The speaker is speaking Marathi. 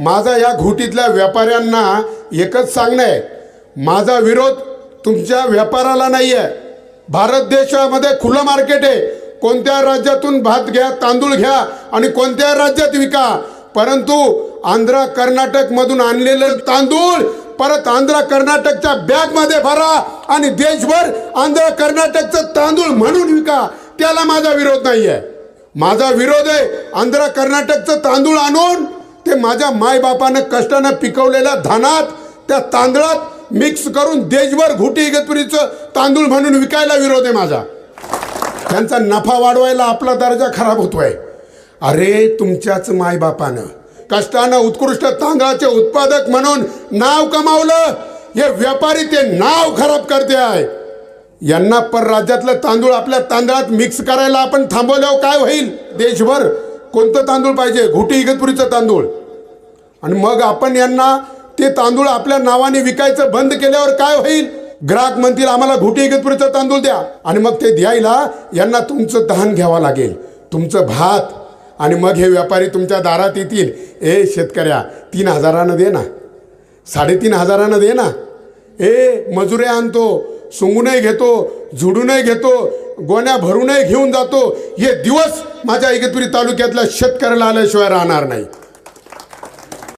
माझा या घोटीतल्या व्यापाऱ्यांना एकच सांगणं आहे. माझा विरोध तुमच्या व्यापाराला नाही आहे भारत देशामध्ये खुलं मार्केट आहे. कोणत्या राज्यातून भात घ्या तांदूळ घ्या आणि कोणत्या राज्यात विका. परंतु आंध्र कर्नाटकमधून आणलेलं तांदूळ परत आंध्र कर्नाटकच्या बॅगमध्ये भरा आणि देशभर आंध्र कर्नाटकचं तांदूळ म्हणून विका. त्याला माझा विरोध नाही आहे माझा विरोध आहे आंध्र कर्नाटकचं तांदूळ आणून ते माझ्या मायबापानं कष्टानं पिकवलेल्या धानात त्या तांदळात मिक्स करून देशभर घुटी इगतपुरीचं तांदूळ म्हणून विकायला विरोध आहे माझा. त्यांचा नफा वाढवायला आपला दर्जा खराब होतोय. अरे तुमच्याच मायबापानं कष्टानं उत्कृष्ट तांदळाचे उत्पादक म्हणून नाव कमावलं हे व्यापारी ते नाव खराब करते आहे. यांना परराज्यातलं तांदूळ आपल्या तांदळात मिक्स करायला आपण थांबवल्यावर काय होईल? देशभर कोणतं तांदूळ पाहिजे? घुटी इगतपुरीचं तांदूळ. आणि मग आपण यांना ते तांदूळ आपल्या नावाने विकायचं बंद केल्यावर काय होईल? ग्राहक म्हणतील आम्हाला घुटी इगतपुरीचं तांदूळ द्या. आणि मग ते द्यायला यांना तुमचं दहन घ्यावं लागेल. तुमचं भात आणि मग हे व्यापारी तुमच्या दारात येतील. ए शेतकऱ्या तीन हजारानं दे ना. साडेतीन हजारानं दे ना. ए मजुरे आणतो सुंगूनही घेतो झुडूनही घेतो गोण्या भरूनही घेऊन जातो. हे दिवस माझ्या इगतपुरी तालुक्यातल्या शेतकऱ्याला आल्याशिवाय राहणार नाही